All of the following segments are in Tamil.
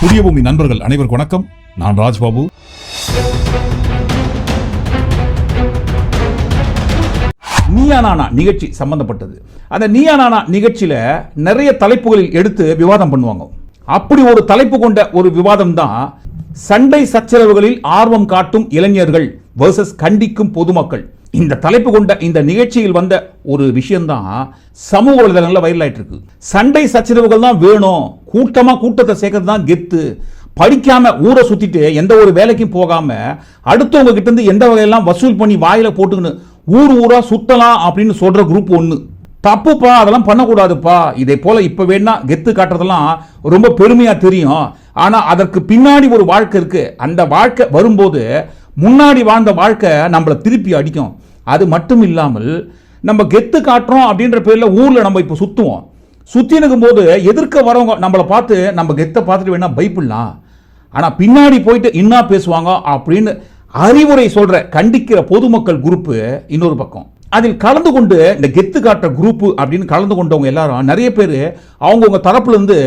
புதிய பூமி நண்பர்கள் அனைவருக்கும் வணக்கம். நான் ராஜ்பாபு. நீயா நானா நிகழ்ச்சி சம்பந்தப்பட்டது. அந்த நீயா நானா நிகழ்ச்சியில நிறைய தலைப்புகளில் எடுத்து விவாதம் பண்ணுவாங்க. அப்படி ஒரு தலைப்பு கொண்ட ஒரு விவாதம் தான் சண்டை சச்சரவுகளில் ஆர்வம் காட்டும் இளைஞர்கள் வர்சஸ் கண்டிக்கும் பொதுமக்கள். இந்த தலைப்பு கொண்ட இந்த நிகழ்ச்சியில் வந்த ஒரு விஷயம்தான் சமூக வலைதளங்களில் வைரல் ஆயிட்டு இருக்கு சண்டை சச்சரவுகள் தான் வேணும். கூட்டமாக கூட்டத்தை சேர்க்கறது தான் கெத்து. படிக்காம ஊரை சுத்திட்டு எந்த ஒரு வேலைக்கும் போகாம அடுத்தவங்க கிட்ட இருந்து எந்த வகையெல்லாம் வசூல் பண்ணி வாயில போட்டுக்கின்னு ஊர் ஊரா சுத்தலாம் அப்படின்னு சொல்ற குரூப் ஒன்று தப்புப்பா அதெல்லாம் பண்ணக்கூடாதுப்பா. இதே போல இப்போ வேணா கெத்து காட்டுறதெல்லாம் ரொம்ப பெருமையா தெரியும். ஆனால் அதற்கு பின்னாடி ஒரு வாழ்க்கை இருக்கு. அந்த வாழ்க்கை வரும்போது முன்னாடி வாழ்ந்த வாழ்க்கை நம்மளை திருப்பி அடிக்கும். அது மட்டும் இல்லாமல் நம்ம கெத்து காட்டுறோம் அப்படின்ற பேரில் ஊரில் நம்ம இப்போ சுற்றுவோம் சுத்தி போது எதிர்க்க வரவங்க நம்மளை பார்த்து நம்ம கெத்தை பார்த்துட்டு வேணால் பயப்படலாம். ஆனால் பின்னாடி போயிட்டு இன்னா பேசுவாங்க அப்படின்னு அறிவுரை சொல்கிற கண்டிக்கிற பொதுமக்கள் குரூப்பு இன்னொரு பக்கம். அதில் கலந்து கொண்டு இந்த கெத்து காட்டுற குரூப்பு அப்படின்னு கலந்து கொண்டவங்க எல்லாரும் நிறைய பேர் அவங்கவுங்க தரப்புலேருந்து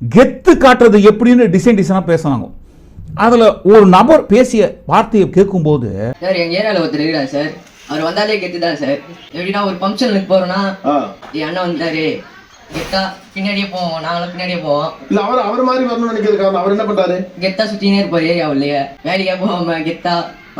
கெத்து காட்டுறது எப்படின்னு டிசைன் டிசைனாக பேசுனாங்க. அதில் ஒரு நபர் பேசிய வார்த்தையை கேட்கும்போது சார் எங்க ஏரியால ஒருத்தர் இருக்கிறார் சார். அவர் வந்தாலே கெத்து தான் சார். எப்படின்னா ஒரு ஃபங்க்ஷனுக்கு போறோம்னா ஆ. என் அண்ணன் வந்தாரு. கெத்தா பின்னாடியே போவோம். நாங்களும் பின்னாடியே போவோம். இல்ல அவர் அவர் மாதிரி வரணும்னு நினைக்கிறது காரணம். அவர் என்ன பண்றாரு? கெத்தா சுத்தினே இருப்பாரு ஏரியாவுலயே வேலைக்கா போகாம கெத்தா.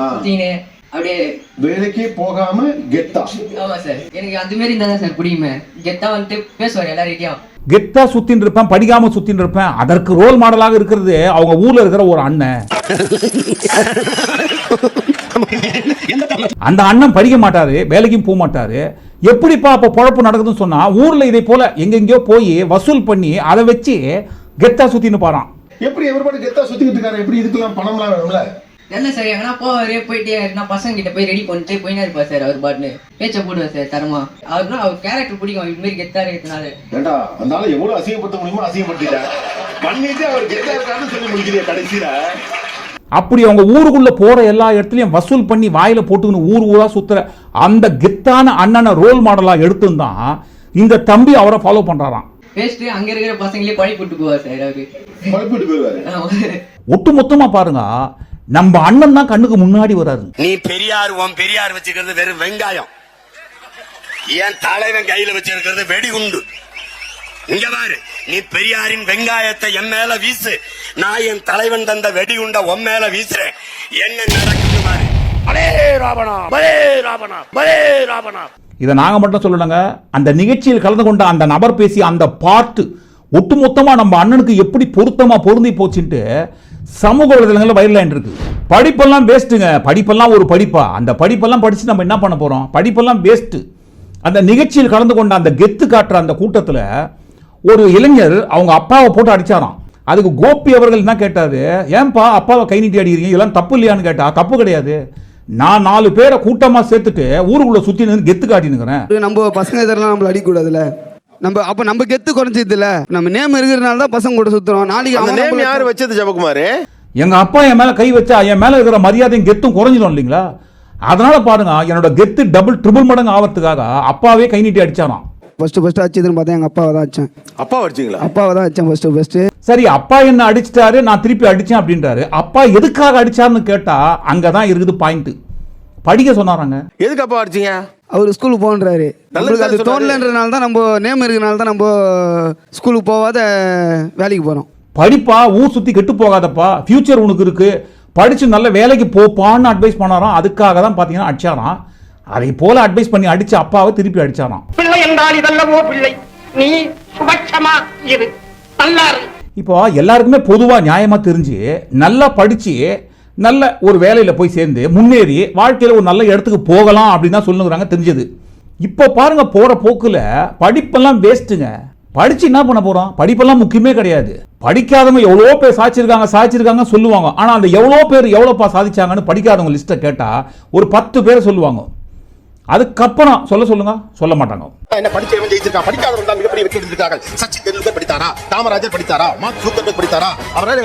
சுத்தினே அப்படியே வேலைக்கே போகாம கெத்தா. ஆமா சார். எனக்கு அந்த மாதிரி இருந்தா தான் சார் பிடிக்குமே. கெத்தா வந்துட்டு பேசுவார் எல்லார்கிட்டயும். கெத்தா சுத்தின்னு இருப்பேன் படிக்காம சுத்தின்னு இருப்பேன். அதற்கு ரோல் மாடலாக இருக்கிறது அவங்க ஊர்ல இருக்கிற ஒரு அண்ணன். அந்த அண்ணன் படிக்க மாட்டாரு வேலைக்கும் போக மாட்டாரு. எப்படிப்பா அப்ப பொழப்பு நடக்குதுன்னு சொன்னா ஊர்ல இதை போல எங்கெங்கயோ போய் வசூல் பண்ணி அதை வச்சு கெத்தா சுத்தின்னு பாறான் எப்படி பாட்டு கெத்தா சுத்திக்கிட்டு இருக்காரு? எப்படி இதுக்கெல்லாம் பணம்லாம் வேணும்ல என்ன சார் எங்கன்னா போவாரு போயிட்டு நான் பசங்க கிட்ட போய் ரெடி பண்ணிட்டு போயினே இருப்பார் சார் அவர் பாட்டுன்னு. பேச்ச போடுவார் சார் தரமா. அவருனா அவர் கேரக்டர் பிடிக்கும். இது மாதிரி கெத்தா இருக்கிறதுனால. ஏண்டா அந்த ஆளை எவ்வளவு அசிங்கப்படுத்த முடியுமோ அசிங்கப்படுத்திட்டேன் பண்ணிட்டு அவர் கெத்தா இருக்காருன்னு சொல்லி முடிக்கிறீங்க கடைசியில. அப்படி அவங்க ஊருக்குள்ள போற எல்லா இடத்துலயும் வசூல் பண்ணி வாயில போட்டுக்கின்னு ஊர் ஊரா சுத்துற அந்த கெத்தான அண்ணனை ரோல் மாடலா எடுத்துதான் இந்த தம்பி அவரை ஃபாலோ பண்றாராம். பேசிட்டு அங்க இருக்கிற பசங்களே பழி போட்டு போவார் சார் அவரு போயிருவாரு. ஒட்டு மொத்தமா பாருங்க நம்ம அண்ணன் தான் கண்ணுக்கு முன்னாடி வராரு. நீ பெரியார் உன் பெரியார் வச்சுக்கிறது வெறும் வெங்காயம். என் தலைவன் கையில வச்சிருக்கிறது வெடிகுண்டு இங்க பாரு நீ பெரியாரின் வெங்காயத்தை என் மேல வீசு. நான் என் தலைவன் தந்த வெடிகுண்ட உன் மேல வீசுறேன். என்ன நடக்குது பாரு? பலே ராவணா பலே ராவணா பலே ராவணா. இதை நாங்க மட்டும் சொல்லணுங்க அந்த நிகழ்ச்சியில் கலந்து கொண்ட அந்த நபர் பேசிய அந்த பாட்டு ஒட்டுமொத்தமா நம்ம அண்ணனுக்கு எப்படி பொருத்தமா பொருந்தி போச்சுன்ட்டு சமூக வலைதளங்களில் வைரலாயின் இருக்கு. படிப்பெல்லாம் வேஸ்ட்டுங்க படிப்பெல்லாம் ஒரு படிப்பா. அந்த படிப்பெல்லாம் படித்து நம்ம என்ன பண்ண போகிறோம் படிப்பெல்லாம் வேஸ்ட்டு அந்த நிகழ்ச்சியில் கலந்து கொண்ட அந்த கெத்து காட்டுற அந்த கூட்டத்தில் ஒரு இளைஞர் அவங்க அப்பாவை போட்டு அடித்தாராம் அதுக்கு கோபி அவர்கள் என்ன கேட்டாரு? ஏன்பா அப்பாவை கை நீட்டி அடிக்கிறீங்க? இதெல்லாம் தப்பு இல்லையான்னு கேட்டா தப்பு கிடையாது. நான் நாலு பேரை கூட்டமாக சேர்த்துட்டு ஊருக்குள்ளே சுற்றி நின்று கெத்து காட்டினுக்கிறேன் நம்ம பசங்க இதெல்லாம் நம்மளை அடிக்கூடாதுல்ல நம்ம அப்ப நம்ம கெத்து குறைஞ்சது இல்ல நம்ம நேம் இருக்கிறனால தான் பசங்க கூட சுத்துறோம். நாளைக்கு அந்த நேம் யாரு வச்சது ஜபகுமார்? எங்க அப்பா என் மேல கை வச்சா என் மேல இருக்கிற மரியாதையும் கெத்தும் குறைஞ்சிடும் இல்லைங்களா? அதனால பாருங்க என்னோட கெத்து டபுள் ட்ரிபிள் மடங்கு ஆவறதுக்காக அப்பாவே கை நீட்டி அடிச்சாராம் ஃபர்ஸ்ட் ஃபர்ஸ்ட் அடிச்சதுன்னு பார்த்தா எங்க அப்பாவை தான் அடிச்சேன். அப்பா வச்சீங்களா அப்பாவை தான் அடிச்சேன் ஃபர்ஸ்ட் ஃபர்ஸ்ட் சரி அப்பா என்ன அடிச்சிட்டாரு நான் திருப்பி அடிச்சேன் அப்படின்றாரு. அப்பா எதுக்காக அடிச்சாருன்னு கேட்டா அங்கதான் இருக்குது பாயிண்ட் படிக்க சொன்னாராங்க. எதுக்கு அப்பா அடிச்சீங்க? அவர் ஸ்கூலுக்கு போன்றாரு நம்மளுக்கு அது. தோணலன்றனால தான் நம்ம நேம் இருக்கிறனால தான் நம்ம ஸ்கூலுக்கு போகாத வேலைக்கு போறோம். படிப்பா ஊர் சுத்தி கெட்டு போகாதப்பா. ஃபியூச்சர் உனக்கு இருக்கு. படிச்சு நல்ல வேலைக்கு போப்பான்னு அட்வைஸ் பண்ணாராம். அதுக்காக தான் பாத்தீங்கன்னா அடிச்சாராம். அதை போல அட்வைஸ் பண்ணி அடிச்ச அப்பாவை திருப்பி அடிச்சாராம். பிள்ளை என்றால் இதல்லவோ பிள்ளை. நீ சுபட்சமா இரு. நல்லாரு இப்போ எல்லாருக்குமே பொதுவாக நியாயமாக தெரிஞ்சு நல்லா படித்து நல்ல ஒரு வேலையில் போய் சேர்ந்து முன்னேறி வாழ்க்கையில் ஒரு நல்ல இடத்துக்கு போகலாம் அப்படின்னு தான் சொல்லுங்கிறாங்க தெரிஞ்சது. இப்போ பாருங்க போகிற போக்கில் படிப்பெல்லாம் வேஸ்ட்டுங்க படித்து என்ன பண்ண போகிறோம் படிப்பெல்லாம் முக்கியமே கிடையாது. படிக்காதவங்க எவ்வளோ பேர் சாதிச்சிருக்காங்க சாதிச்சிருக்காங்க சொல்லுவாங்க. ஆனால் அந்த எவ்வளோ பேர் எவ்வளோப்பா சாதிச்சாங்கன்னு படிக்காதவங்க லிஸ்ட்டை கேட்டால் ஒரு பத்து பேர் சொல்லுவாங்க. அதுக்கப்புறம் சொல்ல சொல்லுங்கள் சொல்ல மாட்டாங்க. என்ன படிச்சவன் ஜெயிச்சிருக்கான்? படிக்காதவன் தான் மிகப்பெரிய வெற்றி எடுத்திருக்கார்கள் சச்சின் டெண்டுல்கர் படித்தாரா? காமராஜர் படித்தாரா? மார்க் ஜூக்கர்பர்க் படித்தாரா? அவரால்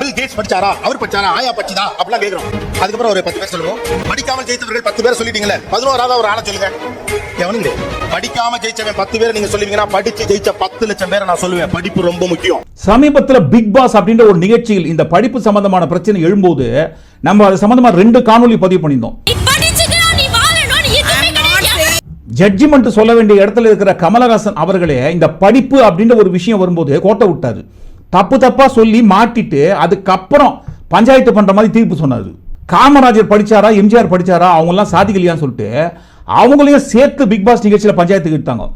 பில் கேட்ஸ் படிச்சாரா? அவர் படிச்சாரா? ஆயா படிச்சதா? அப்படிலாம் கேக்குறோம் அதுக்கப்புறம் ஒரு பத்து பேர் சொல்லுவோம். படிக்காமல் ஜெயித்தவர்கள் பத்து பேர் சொல்லிட்டீங்களே பதினோராவது ஒரு ஆளை சொல்லுங்க. எவனுங்க படிக்காம ஜெயிச்சவன் பத்து பேர் நீங்க சொல்லுவீங்கன்னா படிச்சு ஜெயிச்ச பத்து லட்சம் பேரை நான் சொல்லுவேன். படிப்பு ரொம்ப முக்கியம். சமீபத்தில் பிக் பாஸ் அப்படின்ற ஒரு நிகழ்ச்சியில் இந்த படிப்பு சம்பந்தமான பிரச்சனை எழும்போது நம்ம அது சம்பந்தமா ரெண்டு காணொளி பதிவு பண்ணியிருந்தோம். ஜட்ஜ்மெண்ட் சொல்ல வேண்டிய இடத்துல இருக்கிற கமலஹாசன் அவர்களே இந்த படிப்பு அப்படின்ற ஒரு விஷயம் வரும்போது கோட்டை விட்டாரு. தப்பு தப்பா சொல்லி மாட்டிட்டு அதுக்கப்புறம் பஞ்சாயத்து பண்ற மாதிரி தீர்ப்பு சொன்னாரு. காமராஜர் படிச்சாரா எம்ஜிஆர் படிச்சாரா அவங்கெல்லாம் சாதிக்கலையான்னு சொல்லிட்டு அவங்களையும் சேர்த்து பிக் பாஸ் நிகழ்ச்சியில் பஞ்சாயத்துக்கு எடுத்தாங்க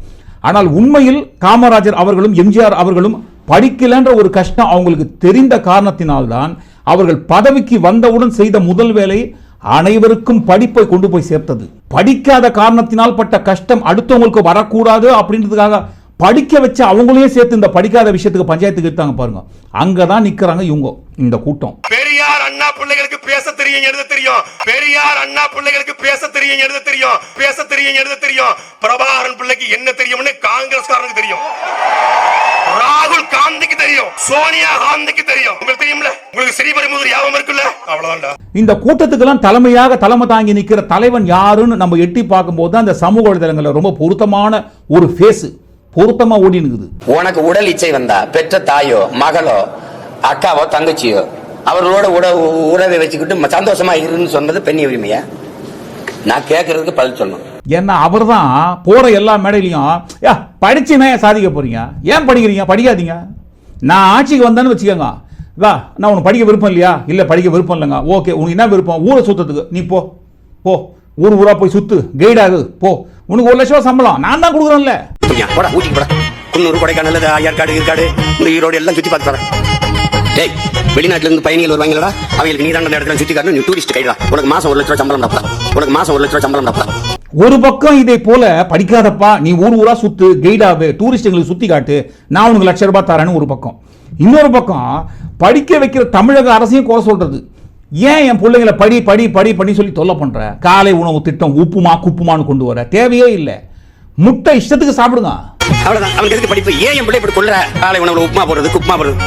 ஆனால் உண்மையில் காமராஜர் அவர்களும் எம்ஜிஆர் அவர்களும் படிக்கலன்ற ஒரு கஷ்டம் அவங்களுக்கு தெரிந்த காரணத்தினால்தான் அவர்கள் பதவிக்கு வந்தவுடன் செய்த முதல் வேலை அனைவருக்கும் படிப்பை கொண்டு போய் சேர்த்தது. படிக்காத காரணத்தினால் பட்ட கஷ்டம் அடுத்தவங்களுக்கு வரக்கூடாது அப்படின்றதுக்காக படிக்க வச்சு அவங்களையும் சேர்த்து இந்த படிக்காத விஷயத்துக்கு பஞ்சாயத்துக்கு எடுத்தாங்க பாருங்க. அங்கதான் நிக்கிறாங்க இவங்க இந்த கூட்டம். பெரியார் அண்ணா பிள்ளைகளுக்கு பேச தெரியும் எழுத தெரியும். பெரியார் அண்ணா பிள்ளைகளுக்கு பேச தெரியும் எழுத தெரியும். பேச தெரியும் எழுத தெரியும். பிரபாகரன் பிள்ளைக்கு என்ன தெரியும்னு காங்கிரஸ்காரனுக்கு தெரியும். ராகுல் காந்திக்கு தெரியும். சோனியா காந்திக்கு தெரியும். உங்களுக்கு தெரியும்ல? உங்களுக்கு ஸ்ரீபெரும்புதூர் யாபம் இருக்குல்ல? அவ்வளவுதான்டா. இந்த கூட்டத்துக்கெல்லாம் தலைமையாக தலைமை தாங்கி நிற்கிற தலைவன் யாருன்னு நம்ம எட்டி பார்க்கும்போது இந்த சமூக வலைதளங்களில் ரொம்ப பொருத்தமான ஒரு ஃபேஸ் பொருத்தமா ஓடி இருக்குது உனக்கு உடல் இச்சை வந்தா பெற்ற தாயோ மகளோ அக்காவோ தங்கச்சியோ அவர்களோட உட உறவை வச்சுக்கிட்டு சந்தோஷமா இருன்னு சொன்னது பெண் உரிமையா? நான் கேட்கறதுக்கு பதில் சொல்லணும். ஏன்னா அவர் தான் போற எல்லா மேடையிலையும் யா படிச்சுனே சாதிக்க போறீங்க? ஏன் படிக்கிறீங்க? படிக்காதீங்க. நான் ஆட்சிக்கு வந்தேன்னு வச்சுக்கோங்க. வா நான் உனக்கு படிக்க விருப்பம் இல்லையா? இல்லை படிக்க விருப்பம் இல்லைங்க. ஓகே உனக்கு என்ன விருப்பம்? ஊரை சுத்தத்துக்கு நீ போ. போ. ஊர் ஊரா போய் சுத்து. கைடாகு போ. உனக்கு ஒரு லட்சம் சம்பளம். நான் தான் கொடுக்குறேன்ல. ஊட்டிக்கு போடா. குன்னூர் கொடைக்கானல் ஐயார்காடு இருக்காடு இந்த ஈரோடு எல்லாம் சுத்தி பார்த்து வரேன் டேய் வெளிநாட்டுல இருந்து பயணிகள் வருவாங்களா அவங்களுக்கு நீ தான் அந்த இடத்துல சுத்தி காட்டணும் நீ டூரிஸ்ட் கைடா உனக்கு மாசம் ஒரு லட்ச ரூபா சம்பளம் தப்பா. உனக்கு மாசம் ஒரு லட்ச ரூபா சம்பளம் தப்பா. ஒரு பக்கம் இதை போல படிக்காதப்பா நீ ஊர் ஊரா சுத்து கைடாவு டூரிஸ்டுகளுக்கு சுத்தி காட்டு நான் உனக்கு லட்ச ரூபாய் தரேன்னு ஒரு பக்கம். இன்னொரு பக்கம் படிக்க வைக்கிற தமிழக அரசையும் குறை சொல்றது. ஏன் என் பிள்ளைங்களை படி படி படி பண்ணி சொல்லி தொல்லை பண்ற? காலை உணவு திட்டம் உப்புமா குப்புமான்னு கொண்டு வர. தேவையே இல்லை. முட்டை இஷ்டத்துக்கு சாப்பிடுங்க. அவ்வளவுதான். அவனுக்கு எதுக்கு படிப்பு? ஏன் என் பிள்ளை இப்படி கொள்ற காலை உணவுல உப்புமா போடுறது குப்புமா போடுறது.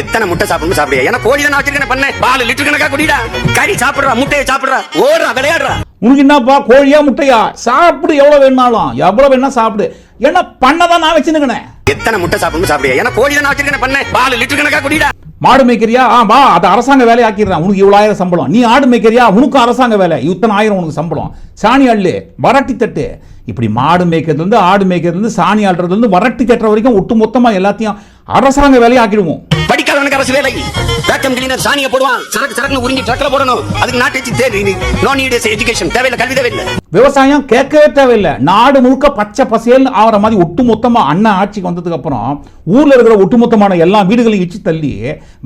எத்தனை முட்டை சாப்பிடணும் சாப்பிடுறியா? ஏன்னா கோழி தான் வச்சிருக்கேன் பண்ண. பால் லிட்டர் கணக்கா குடிடா. கறி சாப்பிடுறா முட்டையை சாப்பிடுறா ஓடுறா விளையாடுறா. உனக்கு என்னப்பா கோழியா முட்டையா? சாப்பிடு எவ்வளவு வேணாலும் எவ்வளவு வேணா சாப்பிடு. ஏன்னா பண்ணதான் நான் வச்சுருக்கேன்? எத்தனை முட்டை சாப்பிடணும் சாப்பிடுறியா? ஏன்னா கோழி தான் வச்சிருக்கேன் பண்ண. பால் லிட்டர் கணக்கா குடிடா. மாடு மேய்க்கிறியா? ஆ வா அது அரசாங்க வேலை ஆக்கிடுறேன். உனக்கு இவ்வளோ ஆயிரம் சம்பளம். நீ ஆடு மேய்க்கிறியா? உனக்கும் அரசாங்க வேலை. இத்தனை ஆயிரம் உனக்கு சம்பளம். சாணி அள்ளு வரட்டி தட்டு. இப்படி மாடு மேய்க்கிறதுலேருந்து ஆடு மேய்க்கிறதுலேருந்து சாணி ஆடுறதுலேருந்து வரட்டி தட்டுற வரைக்கும் ஒட்டு மொத்தமாக எல்லாத்தையும் அரசாங்க வேலையை ஆக்கிடுவோம். அரசு வேலை. வேக்கம் கிளீனர் சாணியை போடுவான். சரக்கு சரக்கு உறிஞ்சி ட்ரக்ல போடணும். அதுக்கு நாட்டு தேவை நோ நீட் எஜுகேஷன் தேவையில்லை கல்வி தேவையில்லை. விவசாயம் கேட்கவே தேவையில்லை. நாடு முழுக்க பச்சை பசேல்னு ஆகிற மாதிரி ஒட்டுமொத்தமா அண்ணன் ஆட்சிக்கு வந்ததுக்கு அப்புறம் ஊர்ல இருக்கிற ஒட்டுமொத்தமான எல்லா வீடுகளையும் இச்சு தள்ளி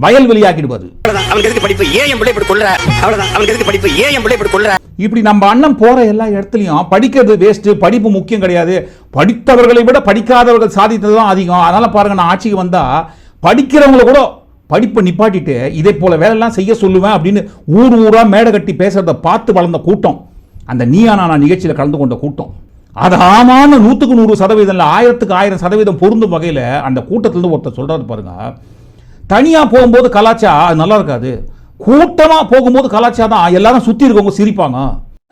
வயல் வெளியாக்கிடுவாரு அவனுக்கு எதுக்கு படிப்பு? ஏன் என் பிள்ளை இப்படி கொள்ற அவ்வளவுதான். அவனுக்கு எதுக்கு படிப்பு? ஏன் என் பிள்ளை இப்படி கொள்ற இப்படி நம்ம அண்ணன் போற எல்லா இடத்துலையும் படிக்கிறது வேஸ்ட் படிப்பு முக்கியம் கிடையாது. படித்தவர்களை விட படிக்காதவர்கள் சாதித்தது தான் அதிகம். அதனால பாருங்க நான் ஆட்சிக்கு வந்தா படிக்கிறவங்கள கூட படிப்பை நிப்பாட்டிட்டு இதே போல வேலையெல்லாம் செய்ய சொல்லுவேன் அப்படின்னு ஊர் ஊரா மேடை கட்டி பேசுறத பார்த்து வளர்ந்த கூட்டம். அந்த நீயா நானா நிகழ்ச்சியில் கலந்து கொண்ட கூட்டம். அது ஆமான நூற்றுக்கு நூறு சதவீதம் இல்லை ஆயிரத்துக்கு ஆயிரம் சதவீதம் பொருந்தும் வகையில் அந்த கூட்டத்திலிருந்து ஒருத்தர் சொல்றாரு பாருங்க. தனியாக போகும்போது கலாச்சா அது நல்லா இருக்காது. கூட்டமாக போகும்போது கலாச்சா தான் எல்லாரும் சுற்றி இருக்கவங்க சிரிப்பாங்க.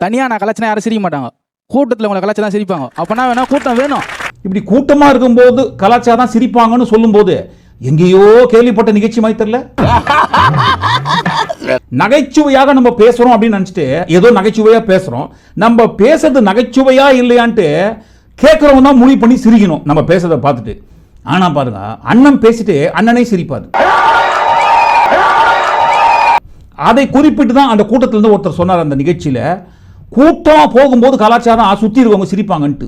தனியா நான் கலாச்சினா யாரும் சிரிக்க மாட்டாங்க. கூட்டத்தில் உங்களை கலாச்சி தான் சிரிப்பாங்க. அப்பனா வேணா கூட்டம் வேணும். இப்படி கூட்டமா இருக்கும்போது கலாச்சா தான் சிரிப்பாங்கன்னு சொல்லும்போது எங்கேயோ கேள்விப்பட்ட நிகழ்ச்சி மாதிரி தெரியல. நகைச்சுவையாக நம்ம பேசுறோம் அப்படின்னு நினைச்சிட்டு ஏதோ நகைச்சுவையா பேசுறோம். நம்ம பேசுறது நகைச்சுவையா இல்லையான்ட்டு கேட்கறவங்க தான் முடிவு பண்ணி சிரிக்கணும். நம்ம பேசுறத பார்த்துட்டு. ஆனா பாருங்க அண்ணன் பேசிட்டு அண்ணனே சிரிப்பாரு. அதை குறிப்பிட்டு தான் அந்த கூட்டத்திலிருந்து ஒருத்தர் சொன்னார் அந்த நிகழ்ச்சியில. கூட்டம் போகும்போது கலாச்சாரம் சுத்தி இருக்கவங்க சிரிப்பாங்கன்ட்டு.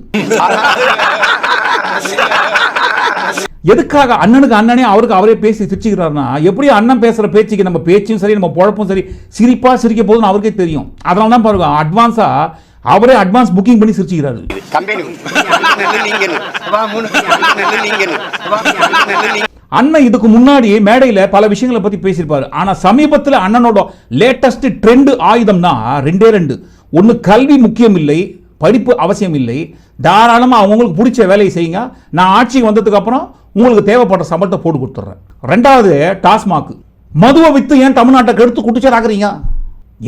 எதுக்காக அண்ணனுக்கு அண்ணனே அவருக்கு அவரே பேசி சிரிச்சுக்கிறாருன்னா? எப்படி அண்ணன் பேசுற பேச்சுக்கு நம்ம பேச்சும் சரி நம்ம பொழப்பும் சரி சிரிப்பா சிரிக்க போதுன்னு அவருக்கே தெரியும். அதனால தான் பாருங்க அட்வான்ஸா அவரே அட்வான்ஸ் புக்கிங் பண்ணி சிரிச்சுக்கிறாரு. அண்ணன் இதுக்கு முன்னாடி மேடையில பல விஷயங்களை பத்தி பேசியிருப்பாரு. ஆனா சமீபத்துல அண்ணனோட லேட்டஸ்ட் ட்ரெண்ட் ஆயுதம்னா ரெண்டே ரெண்டு. ஒன்னு கல்வி முக்கியம் இல்லை படிப்பு அவசியம் இல்லை. தாராளமாக அவங்களுக்கு பிடிச்ச வேலையை செய்யுங்க. நான் ஆட்சிக்கு வந்ததுக்கப்புறம் உங்களுக்கு தேவைப்படுற சம்பளத்தை போட்டு கொடுத்துட்றேன். ரெண்டாவது டாஸ்மாக். மதுவை வித்து ஏன் தமிழ்நாட்டை கெடுத்து குட்டிச்சராக்குறீங்க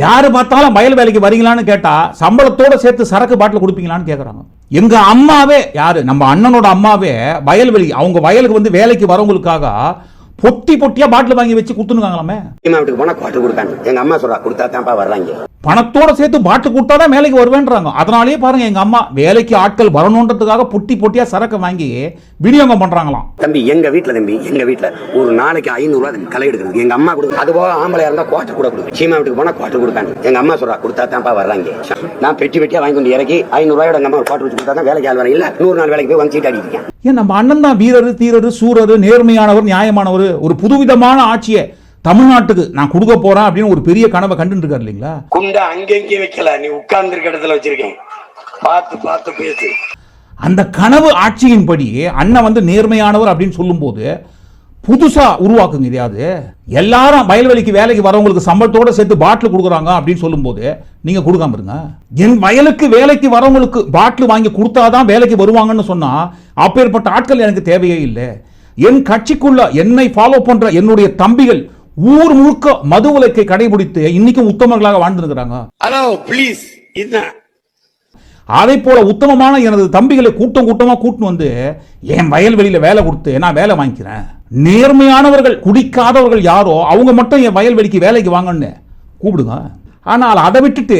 யார் பார்த்தாலும் வயல் வேலைக்கு வரீங்களான்னு கேட்டால் சம்பளத்தோட சேர்த்து சரக்கு பாட்டில் கொடுப்பீங்களான்னு கேட்குறாங்க எங்கள் அம்மாவே யார்? நம்ம அண்ணனோட அம்மாவே வயல்வெளி அவங்க வயலுக்கு வந்து வேலைக்கு வரவங்களுக்காக பொட்டி பொட்டியா பாட்டில் வாங்கி வச்சு கொடுத்துருக்காங்களாமே வீட்டுக்கு போனா குவார்டர் கொடுக்காங்க எங்க அம்மா சொல்றா கொடுத்தா தான்ப்பா வர்றாங்க. பணத்தோட சேர்த்து பாட்டில் கொடுத்தா தான் வேலைக்கு வருவேன்றாங்க. அதனாலேயே பாருங்க எங்க அம்மா வேலைக்கு ஆட்கள் வரணுன்றதுக்காக பொட்டி பொட்டியா சரக்கு வாங்கி விநியோகம் பண்றாங்களாம். தம்பி எங்க வீட்டுல தம்பி எங்க வீட்டுல ஒரு நாளைக்கு ஐநூறு ரூபாய் களை எடுக்கிறது. எங்க அம்மா கொடுக்கும் அது போக ஆம்பளையா இருந்தா குவார்டர் கூட கொடுக்கும் சீமா வீட்டுக்கு போனா குவார்டர் கொடுக்காங்க எங்க அம்மா சொல்றா கொடுத்தா தான்ப்பா வர்றாங்க. நான் பெட்டி பெட்டியா வாங்கி கொண்டு இறக்கி ஐநூறு ரூபாயோட எங்க அம்மா ஒரு குவார்டர் வச்சு கொடுத்தா தான் வேலைக்கு ஆள் வர இல்ல நூறு நாள் வேலைக்கு போய் வந்து சீட்டு அடிக்கிறேன் ஏன் நம்ம அண்ணன் தான் வீரர் தீரர் சூரர் நேர்மையானவர் நியாயமானவர் ஒரு புதுவிதமான ஆட்சியை தமிழ்நாட்டுக்கு நான் கொடுக்க போறேன் அப்படின்னு ஒரு பெரிய கனவை இருக்காரு இல்லைங்களா? குண்ட அங்கங்கே வைக்கல. நீ உட்கார்ந்து இருக்க இடத்துல வச்சிருக்கேன். பார்த்து பார்த்து பேசு. அந்த கனவு ஆட்சியின்படி அண்ணன் வந்து நேர்மையானவர் அப்படின்னு சொல்லும்போது புதுசா உருவாக்குங்க இதையாவது எல்லாரும் வயல்வெளிக்கு வேலைக்கு வரவங்களுக்கு சம்பளத்தோட சேர்த்து பாட்டில் கொடுக்குறாங்க அப்படின்னு சொல்லும்போது நீங்க கொடுக்காம இருங்க. என் வயலுக்கு வேலைக்கு வரவங்களுக்கு பாட்டில் வாங்கி கொடுத்தாதான் வேலைக்கு வருவாங்கன்னு சொன்னா அப்பேற்பட்ட ஆட்கள் எனக்கு தேவையே இல்லை. என் கட்சிக்குள்ள என்னை ஃபாலோ பண்ற என்னுடைய தம்பிகள் ஊர் முழுக்க மது விலக்கை கடைபிடித்து இன்னைக்கும் உத்தமர்களாக வாழ்ந்துருக்கிறாங்க. ப்ளீஸ் அதை போல உத்தமமான எனது தம்பிகளை கூட்டம் கூட்டமா கூட்டின்னு வந்து என் வயல்வெளியில வேலை கொடுத்து நான் வேலை வாங்கிக்கிறேன். நேர்மையானவர்கள் குடிக்காதவர்கள் யாரோ அவங்க மட்டும் என் வயல்வெளிக்கு வேலைக்கு வாங்கன்னு கூப்பிடுங்க. ஆனால் அதை விட்டுட்டு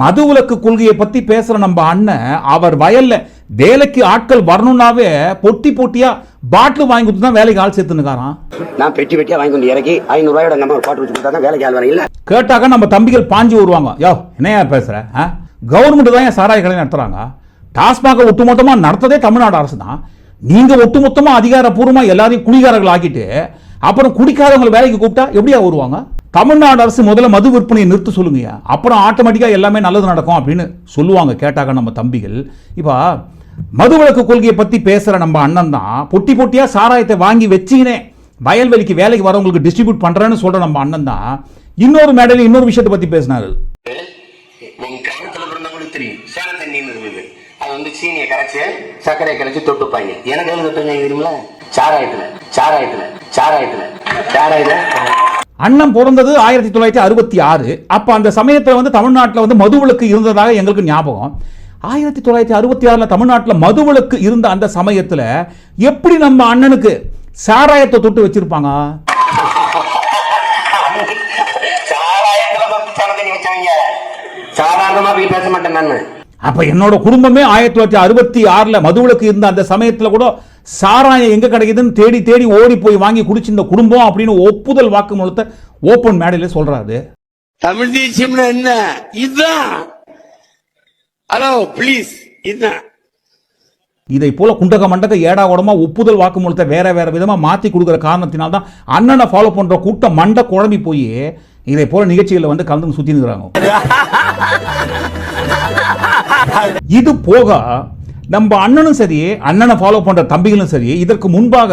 மது விலக்கு கொள்கையை பத்தி பேசுற நம்ம அண்ணன் அவர் வயல்ல வேலைக்கு ஆட்கள் வரணும்னாவே பொட்டி பொட்டியா பாட்டில் வாங்கி கொடுத்து தான் வேலைக்கு ஆள் சேர்த்துனுக்காரான் நான் பெட்டி பெட்டியா வாங்கி கொண்டு இறக்கி ஐநூறு ரூபாயோட எங்க அம்மா ஒரு குவார்டர் வச்சு கொடுத்தா வேலைக்கு ஆள் வர இல்ல. கேட்டாக்க நம்ம தம்பிகள் பாஞ்சு வருவாங்க. யோ என்னையா பேசுற கவர்மெண்ட் தான் ஏன் சாராய கடை நடத்துறாங்க? டாஸ்மாக ஒட்டுமொத்தமா நடத்ததே தமிழ்நாடு அரசு தான். நீங்க ஒட்டுமொத்தமா அதிகாரப்பூர்வமா எல்லாரையும் குடிகாரர்கள் ஆக்கிட்டு அப்புறம் குடிக்காதவங்களை வேலைக்கு கூப்பிட்டா எப்படியா வருவாங்க? தமிழ்நாடு அரசு முதல்ல மது விற்பனையை நிறுத்த சொல்லுங்க அப்புறம் ஆட்டோமேட்டிக்காக எல்லாமே நல்லது நடக்கும் அப்படின்னு சொல்லுவாங்க. கேட்டாக்க நம்ம தம்பிகள். இப்போ மது மதுவிலக்கு கொள்கையை பத்தி பேசுற நம்ம அண்ணன் தான். பொட்டி பொட்டியா சாராயத்தை வாங்கி வச்சுக்கினே வயல்வெளிக்கு வேலைக்கு வரவங்களுக்கு டிஸ்ட்ரிபியூட் பண்றேன்னு சொல்ற நம்ம அண்ணன் தான். இன்னொரு மேடையில் இன்னொரு விஷயத்தை பத்தி பேசினாரு. உங்க அது வந்து சீனியை கரைச்சு சர்க்கரையை கரைச்சு தொட்டுப்பாங்க. எனக்கு தொட்டுங்க அண்ணன் பிறந்தது ஆயிரத்தி தொள்ளாயிரத்தி அறுபத்தி ஆறு. அப்போ அந்த சமயத்தில் வந்து தமிழ்நாட்டில் வந்து மதுவிலக்கு இருந்ததாக எங்களுக்கு ஞாபகம். ஆயிரத்தி தொள்ளாயிரத்தி அறுபத்தி ஆறுல தமிழ்நாட்டில் மதுவிலக்கு இருந்த அந்த சமயத்தில் எப்படி நம்ம அண்ணனுக்கு சாராயத்தை தொட்டு வச்சிருப்பாங்க? சாராயத்துல சாதாரணமா போய் பேச மாட்டேன் நான். அப்ப என்னோட குடும்பமே ஆயிரத்தி தொள்ளாயிரத்தி அறுபத்தி ஆறுல மதுவிலக்கு இருந்த அந்த சமயத்துல கூட சாராயம் எங்க கிடைக்குதுன்னு தேடி தேடி ஓடி போய் வாங்கி குடிச்சு இந்த குடும்பம் அப்படின்னு ஒப்புதல் வாக்குமூலத்தை ஓப்பன் மேடையில சொல்றாரு. தமிழ் தேசியம்னா என்ன? இதுதான் ஹலோ ப்ளீஸ் இதுதான் இதை போல குண்டக மண்டக ஏடா உடமா ஒப்புதல் வாக்குமூலத்தை வேற வேற விதமா மாத்தி கொடுக்குற காரணத்தினால தான் அண்ணனை ஃபாலோ பண்ற கூட்டம் மண்டை குழம்பி போய் இதை போல நிகழ்ச்சிகளை வந்து கலந்து சுத்தி நிற்கிறாங்க இது போக நம்ம அண்ணனும் சரி அண்ணனை ஃபாலோ பண்ற தம்பிகளும் சரி இதற்கு முன்பாக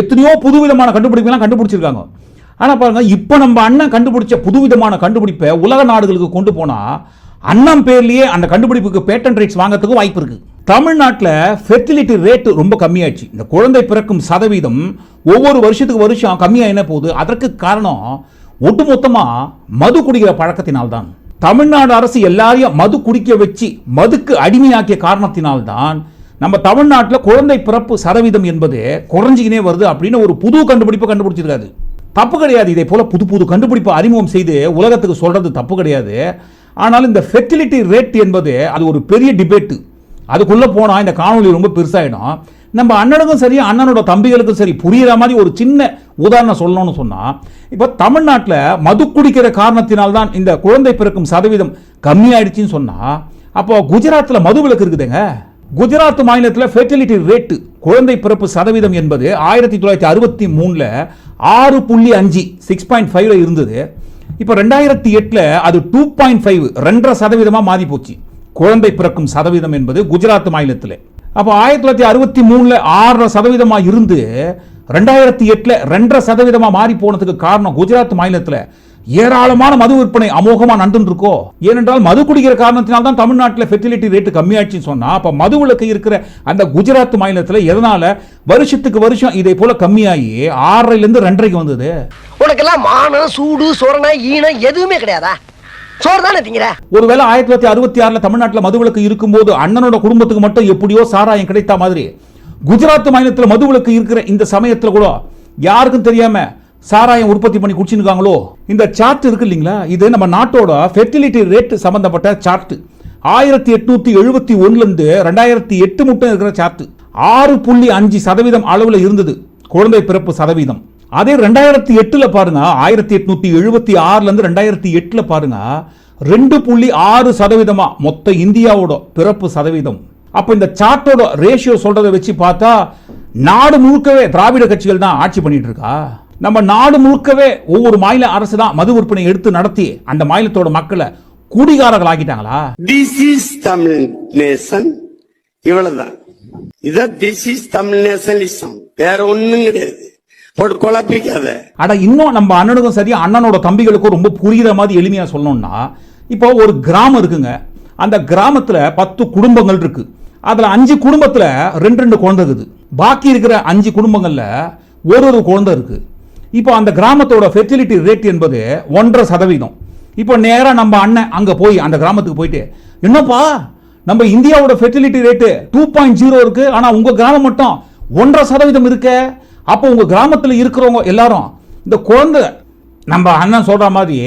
எத்தனையோ புதுவிதமான கண்டுபிடிப்புலாம் கண்டுபிடிச்சிருக்காங்க. ஆனா பாருங்க இப்ப நம்ம அண்ணன் கண்டுபிடிச்ச புதுவிதமான கண்டுபிடிப்பை உலக நாடுகளுக்கு கொண்டு போனா அண்ணன் பேர்லயே அந்த கண்டுபிடிப்புக்கு பேட்டன் ரைட்ஸ் வாங்கறதுக்கு வாய்ப்பு இருக்கு. தமிழ்நாட்டில் ஃபெர்டிலிட்டி ரேட்டு ரொம்ப கம்மியாச்சு இந்த குழந்தை பிறக்கும் சதவீதம் ஒவ்வொரு வருஷத்துக்கு வருஷம் கம்மியாக என்ன போகுது அதற்கு காரணம் ஒட்டுமொத்தமாக மது குடிக்கிற பழக்கத்தினால்தான். தமிழ்நாடு அரசு எல்லாரையும் மது குடிக்க வச்சு மதுக்கு அடிமையாக்கிய காரணத்தினால்தான் நம்ம தமிழ்நாட்டில் குழந்தை பிறப்பு சதவீதம் என்பது குறைஞ்சிக்கினே வருது அப்படின்னு ஒரு புது கண்டுபிடிப்பை கண்டுபிடிச்சிருக்காரு. தப்பு கிடையாது. இதே போல புது புது கண்டுபிடிப்பு அறிமுகம் செய்து உலகத்துக்கு சொல்றது தப்பு கிடையாது. ஆனால் இந்த ஃபெர்டிலிட்டி ரேட் என்பது அது ஒரு பெரிய டிபேட்டு அதுக்குள்ளே போனால் இந்த காணொளி ரொம்ப பெருசாயிடும். நம்ம அண்ணனுக்கும் சரி அண்ணனோட தம்பிகளுக்கும் சரி புரியுற மாதிரி ஒரு சின்ன உதாரணம் சொல்லணும்னு சொன்னால் இப்போ தமிழ்நாட்டில் மது குடிக்கிற காரணத்தினால்தான் இந்த குழந்தை பிறக்கும் சதவீதம் கம்மியாயிடுச்சுன்னு சொன்னால் அப்போ குஜராத்தில் மது விளக்கு இருக்குதுங்க. குஜராத் மாநிலத்தில் ஃபெர்டிலிட்டி ரேட்டு குழந்தை பிறப்பு சதவீதம் என்பது ஆயிரத்தி தொள்ளாயிரத்தி அறுபத்தி மூணில் ஆறு புள்ளி அஞ்சு சிக்ஸ் பாயிண்ட் ஃபைவ்ல இருந்தது. இப்போ ரெண்டாயிரத்தி எட்டில் அது டூ பாயிண்ட் ஃபைவ் ரெண்டரை சதவீதமாக மாறி போச்சு குழந்தை பிறக்கும் சதவீதம் என்பது குஜராத் மாநிலத்தில். அப்போ ஆயிரத்தி தொள்ளாயிரத்தி அறுபத்தி மூணில் ஆறரை சதவீதமாக இருந்து ரெண்டாயிரத்தி எட்டில் ரெண்டரை சதவீதமாக மாறி போனதுக்கு காரணம் குஜராத் மாநிலத்தில் ஏராளமான மது விற்பனை அமோகமா நடந்துட்டு இருக்கோ ஏனென்றால் மது குடிக்கிற காரணத்தினால தான் தமிழ்நாட்டில் ஃபெர்டிலிட்டி ரேட்டு கம்மியாச்சுன்னு சொன்னா அப்போ மது விலக்கு இருக்கிற அந்த குஜராத் மாநிலத்தில் எதனால வருஷத்துக்கு வருஷம் இதை போல கம்மியாகி ஆறரைல இருந்து ரெண்டரைக்கு வந்தது? உனக்கெல்லாம் மானம் சூடு சொரணை ஈனம் எதுவுமே கிடையாதா? சோறு தானே திங்கிற? ஒருவேளை ஆயிரத்தி தொள்ளாயிரத்தி அறுபத்தி ஆறுல தமிழ்நாட்டில் மதுவிலக்கு இருக்கும்போது அண்ணனோட குடும்பத்துக்கு மட்டும் எப்படியோ சாராயம் கிடைத்த மாதிரி குஜராத் மாநிலத்தில் மதுவிலக்கு இருக்கிற இந்த சமயத்தில் கூட யாருக்கும் தெரியாம சாராயம் உற்பத்தி பண்ணி குடிச்சுருக்காங்களோ இந்த சார்ட் இருக்கு இல்லைங்களா? இது நம்ம நாட்டோட ஃபெர்டிலிட்டி ரேட் சம்பந்தப்பட்ட சார்ட் ஆயிரத்தி எட்நூத்தி எழுபத்தி ஒண்ணுல இருந்து ரெண்டாயிரத்தி எட்டு மட்டும் இருக்கிற சார்ட் ஆறு புள்ளி அஞ்சு சதவீதம் அளவில் இருந்தது. குழந்தை பிறப்பு சதவீதம். அதே ரெண்டாயிரத்தி எட்டுல பாருங்க ஆயிரத்தி எட்நூத்தி எழுபத்தி ஆறுல இருந்து ரெண்டாயிரத்தி எட்டுல பாருங்க ரெண்டு புள்ளி ஆறு சதவீதமா மொத்த இந்தியாவோட பிறப்பு சதவீதம். அப்போ இந்த சார்ட்டோட ரேஷியோ சொல்றதை வச்சு பார்த்தா நாடு முழுக்கவே திராவிட கட்சிகள் தான் ஆட்சி பண்ணிட்டு இருக்கா? நம்ம நாடு முழுக்கவே ஒவ்வொரு மாநில அரசு தான் மது விற்பனை எடுத்து நடத்தி அந்த மாநிலத்தோட மக்களை குடிகாரர்கள் ஆக்கிட்டாங்களா? திஸ் இஸ் தமிழ் நேசன் இவ்வளவுதான். இதான் திஸ் இஸ் தமிழ் நேசனிசம் வேற ஒண்ணும் கிடையாது. குழப்பிக்காத அட இன்னும் நம்ம அண்ணனுக்கும் சரி அண்ணனோட தம்பிகளுக்கும் ரொம்ப புரியுற மாதிரி எளிமையா சொல்லணும்னா இப்போ ஒரு கிராமம் இருக்குங்க. அந்த கிராமத்துல பத்து குடும்பங்கள் இருக்கு. அதுல அஞ்சு குடும்பத்துல ரெண்டு ரெண்டு குழந்தை இருக்குது. பாக்கி இருக்கிற அஞ்சு குடும்பங்கள்ல ஒரு ஒரு குழந்தை இருக்கு. இப்போ அந்த கிராமத்தோட ஃபெர்டிலிட்டி ரேட் என்பது ஒன்றரை சதவீதம். இப்போ நேராக நம்ம அண்ணன் அங்கே போய் அந்த கிராமத்துக்கு போயிட்டு என்னப்பா நம்ம இந்தியாவோட fertility rate two point zero இருக்கு ஆனால் உங்கள் கிராமம் மட்டும் ஒன்றரை சதவீதம் இருக்கே. அப்போ உங்கள் கிராமத்தில் இருக்கிறவங்க எல்லாரும் இந்த குழந்தை நம்ம அண்ணன் சொல்கிற மாதிரி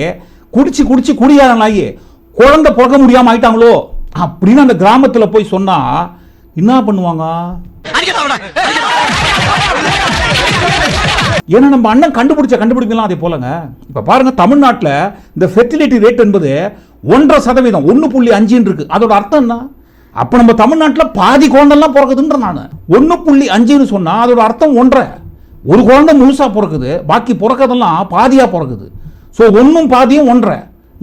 குடிச்சு குடிச்சு குடியாரங்களாகி குழந்தை பிறக்க முடியாமல் ஆயிட்டாங்களோ அப்படின்னு அந்த கிராமத்தில் போய் சொன்னால் என்ன பண்ணுவாங்க? ஏன்னா நம்ம அண்ணன் கண்டுபிடிச்ச கண்டுபிடிக்கலாம் அதே போலங்க. இப்போ பாருங்க தமிழ்நாட்டில் இந்த ஃபெர்டிலிட்டி ரேட் என்பது ஒன்றரை சதவீதம் ஒன்று புள்ளி அஞ்சுன்னு இருக்கு. அதோட அர்த்தம் என்ன? அப்போ நம்ம தமிழ்நாட்டில் பாதி குழந்தைலாம் பிறக்குதுன்ற நான். ஒன்று புள்ளி அஞ்சுன்னு சொன்னால் அதோட அர்த்தம் ஒன்றரை. ஒரு குழந்தை முழுசாக பிறக்குது பாக்கி பிறக்கிறதெல்லாம் பாதியாக பிறக்குது. ஸோ ஒன்றும் பாதியும் ஒன்றரை.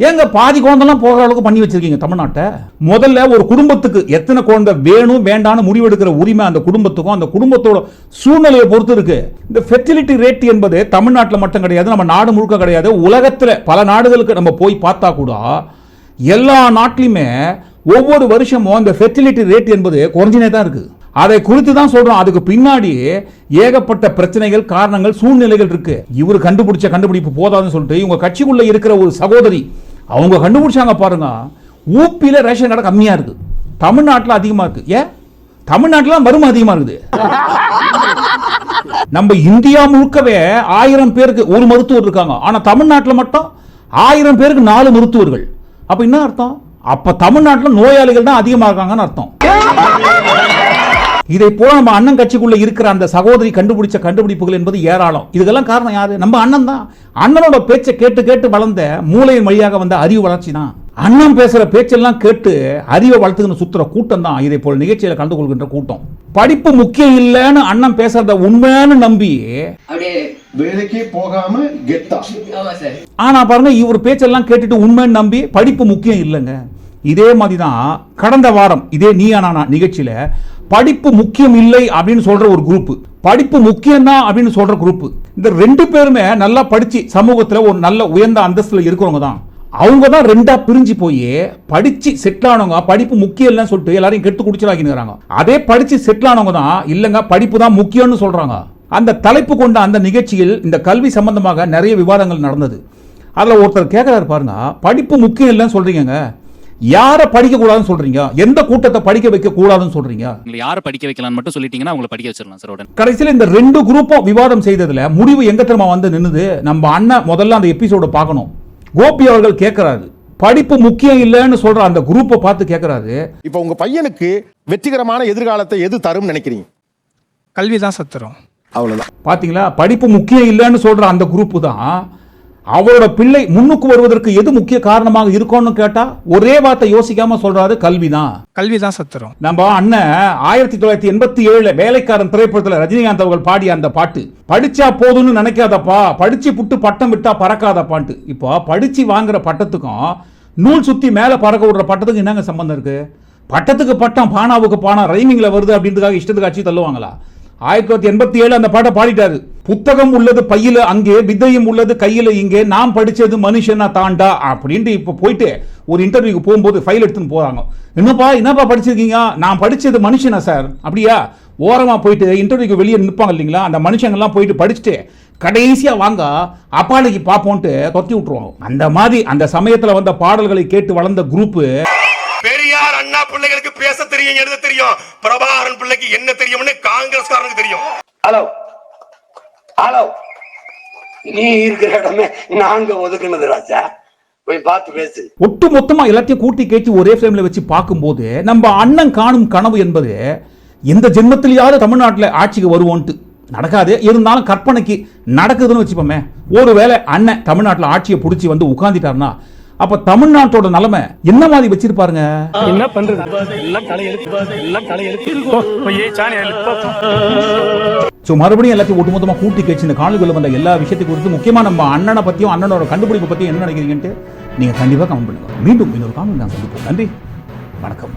ஏங்க பாதி குழந்தைலாம் போகிற அளவுக்கு பண்ணி வச்சிருக்கீங்க தமிழ்நாட்டை? முதல்ல ஒரு குடும்பத்துக்கு எத்தனை குழந்தை வேணும் வேண்டான்னு முடிவெடுக்கிற உரிமை அந்த குடும்பத்துக்கும் அந்த குடும்பத்தோட சூழ்நிலையை பொறுத்து இருக்கு. இந்த ஃபெர்டிலிட்டி ரேட் என்பது தமிழ்நாட்டில் மட்டும் கிடையாது நம்ம நாடு முழுக்க கிடையாது. உலகத்தில் பல நாடுகளுக்கு நம்ம போய் பார்த்தா கூட எல்லா நாட்டிலையுமே ஒவ்வொரு வருஷமும் இந்த ஃபெர்டிலிட்டி ரேட் என்பது குறைஞ்சினே தான் இருக்குது அதை குறித்து தான் சொல்றோம். அதுக்கு பின்னாடி ஏகப்பட்ட பிரச்சனைகள் காரணங்கள் சூழ்நிலைகள் இருக்கு. இவர் கண்டுபிடிச்ச கண்டுபிடிப்பு போதாதுன்னு சொல்லிட்டு இவங்க கட்சிக்குள்ள இருக்கிற ஒரு சகோதரி அவங்க கண்டுபிடிச்சாங்க பாருங்க ஊப்பியில ரேஷன் கடை கம்மியா இருக்கு. தமிழ்நாட்டில் அதிகமா இருக்கு. ஏன் தமிழ்நாட்டில் வறுமை அதிகமா இருக்குது. நம்ம இந்தியா முழுக்கவே ஆயிரம் பேருக்கு ஒரு மருத்துவர் இருக்காங்க. ஆனா தமிழ்நாட்டில் மட்டும் ஆயிரம் பேருக்கு நாலு மருத்துவர்கள். அப்ப என்ன அர்த்தம்? அப்ப தமிழ்நாட்டில் நோயாளிகள் தான் அதிகமா இருக்காங்கன்னு அர்த்தம். இதை போல நம்ம அண்ணன் கட்சிக்குள்ள இருக்கிற அந்த சகோதரி கண்டுபிடிச்ச கண்டுபிடிப்புகள் என்பது ஏராளம். இதுக்கெல்லாம் காரணம் யாரு? நம்ம அண்ணன் தான். அண்ணனோட பேச்சை கேட்டு கேட்டு வளர்ந்த மூளையின் வழியாக வந்த அறிவு வளர்ச்சி தான். அண்ணன் பேசுற பேச்செல்லாம் கேட்டு அறிவை வளர்த்துக்கின்னு சுத்துற கூட்டம் தான் இதை போல நிகழ்ச்சியில கலந்து கொள்கின்ற கூட்டம். படிப்பு முக்கியம் இல்லைன்னு அண்ணன் பேசுறத உண்மைன்னு நம்பி அப்படியே வேலைக்கே போகாம கெத்தா. ஆமா சார். ஆனா பாருங்க இவர் பேச்செல்லாம் கேட்டுட்டு உண்மைன்னு நம்பி படிப்பு முக்கியம் இல்லைங்க. இதே மாதிரி தான் கடந்த வாரம் இதே நீயா நானா நிகழ்ச்சியில படிப்பு முக்கியம் இல்லை அப்படின்னு சொல்ற ஒரு குரூப் படிப்பு முக்கியம் தான் அப்படின்னு சொல்ற குரூப் இந்த ரெண்டு பேருமே நல்லா படிச்சு சமூகத்துல ஒரு நல்ல உயர்ந்த அந்தஸ்துல இருக்கிறவங்க தான். அவங்க தான் ரெண்டா பிரிஞ்சு போய் படிச்சு செட்டில் ஆனவங்க படிப்பு முக்கியம் இல்லைன்னு சொல்லிட்டு எல்லாரையும் கெட்டு குடிச்சலாக்கினுறாங்க அதே படிச்சு செட்டில் ஆனவங்க தான் இல்லைங்க படிப்பு தான் முக்கியம்னு சொல்றாங்க. அந்த தலைப்பு கொண்ட அந்த நிகழ்ச்சியில் இந்த கல்வி சம்பந்தமாக நிறைய விவாதங்கள் நடந்தது. அதில் ஒருத்தர் கேட்கிறாரு பாருங்க படிப்பு முக்கியம் இல்லைன்னு சொல்றீங்க யாரை படிக்க கூடாதுன்னு சொல்றீங்க? எந்த கூட்டத்தை படிக்க வைக்க கூடாதுன்னு சொல்றீங்க யாரை படிக்க வைக்கலாம்னு மட்டும் சொல்லிட்டீங்கன்னா உங்களை படிக்க வச்சிடலாம் சார் உடனே. கடைசியில் இந்த ரெண்டு குரூப்பும் விவாதம் செய்ததுல முடிவு எங்க தெரியுமா வந்து நின்னுது? நம்ம அண்ணன் முதல்ல அந்த எபிசோட பார்க்கணும். கோபி அவர்கள் கேட்கிறாரு படிப்பு முக்கியம் இல்லைன்னு சொல்ற அந்த குரூப்பை பார்த்து கேட்கிறாரு இப்போ உங்க பையனுக்கு வெற்றிகரமான எதிர்காலத்தை எது தரும் நினைக்கிறீங்க? கல்வி தான் சத்துரும். அவ்வளவுதான். பாத்தீங்களா? படிப்பு முக்கியம் இல்லைன்னு சொல்ற அந்த குரூப் தான் அவரோட பிள்ளை முன்னுக்கு வருவதற்கு எது முக்கிய காரணமாக இருக்கும்னு கேட்டா ஒரே வார்த்தை யோசிக்காம சொல்றாரு கல்வி தான் கல்வி தான் சத்துரும். நம்ம அண்ணன் ஆயிரத்தி தொள்ளாயிரத்தி எண்பத்தி ஏழுல வேலைக்காரன் திரைப்படத்துல ரஜினிகாந்த் அவர்கள் பாடிய அந்த பாட்டு படிச்சா போதும்னு நினைக்காதப்பா படிச்சு புட்டு பட்டம் விட்டா பறக்காதப்பான்ட்டு. இப்போ படிச்சு வாங்குற பட்டத்துக்கும் நூல் சுத்தி மேல பறக்க விடுற பட்டத்துக்கு என்னங்க சம்பந்தம் இருக்கு? பட்டத்துக்கு பட்டம் பானாவுக்கு பானா ரைமிங்ல வருது அப்படின்றதுக்காக இஷ்டத்துக்கு அச்சு தள்ளுவாங்களா? ஆயிரத்தி தொள்ளாயிரத்தி எண்பத்தி ஏழு அந்த பாட்டை பாடிட்டாரு. புத்தகம் உள்ளது பையில அங்கே வித்தையும் உள்ளது கையில இங்கே நாம் படிச்சது மனுஷனா தாண்டா அப்படின்ட்டு இப்போ போயிட்டு ஒரு இன்டர்வியூக்கு போகும்போது ஃபைல் எடுத்துன்னு போறாங்க. என்னப்பா என்னப்பா படிச்சிருக்கீங்க? நான் படிச்சது மனுஷனா சார் அப்படியா? ஓரமா போயிட்டு இன்டர்வியூக்கு வெளியே நிற்பாங்க இல்லைங்களா? அந்த மனுஷங்கள்லாம் போயிட்டு படிச்சுட்டு கடைசியா வாங்க அப்பாலைக்கு பார்ப்போன்ட்டு தொத்தி விட்டுருவாங்க. அந்த மாதிரி அந்த சமயத்துல வந்த பாடல்களை கேட்டு வளர்ந்த குரூப் பெரியார் அண்ணா பிள்ளைகளுக்கு பேச தெரியும் எழுத தெரியும். பிரபாகரன் பிள்ளைக்கு என்ன தெரியும்னு காங்கிரஸ்காரனுக்கு தெரியும். ஹலோ ஹலோ நீ இருக்கிற இடமே நாங்க ஒதுக்குனது ராஜா. போய் பார்த்து பேசு. ஒட்டு மொத்தமா எல்லாத்தையும் கூட்டி கேட்டி ஒரே ஃப்ரேம்ல வச்சு பார்க்கும்போது நம்ம அண்ணன் காணும் கனவு என்பது எந்த ஜென்மத்திலேயாவது தமிழ்நாட்டில் ஆட்சிக்கு வருவோன்ட்டு. நடக்காது. இருந்தாலும் கற்பனைக்கு நடக்குதுன்னு வச்சுப்போமே. ஒருவேளை அண்ணன் தமிழ்நாட்டில் ஆட்சியை பிடிச்சி வந்து உட்காந்துட்டாருன்னா அப்ப தமிழ்நாட்டோட நிலைமை என்ன மாதிரி வச்சிருப்பாருங்க? என்ன பண்றது? ஸோ மறுபடியும் எல்லாத்தையும் ஒட்டுமொத்தமாக கூட்டி கேச்சு இந்த காணொலிகளில் வந்த எல்லா விஷயத்தை குறித்து முக்கியமாக நம்ம அண்ணனை பற்றியும் அண்ணனோட கண்டுபிடிப்பு பற்றியும் என்ன நினைக்கிறீங்கன்ட்டு நீங்கள் கண்டிப்பாக கமெண்ட் பண்ணுங்க. மீண்டும் இன்னொரு காணொலி நான் சந்திப்போம். நன்றி. வணக்கம்.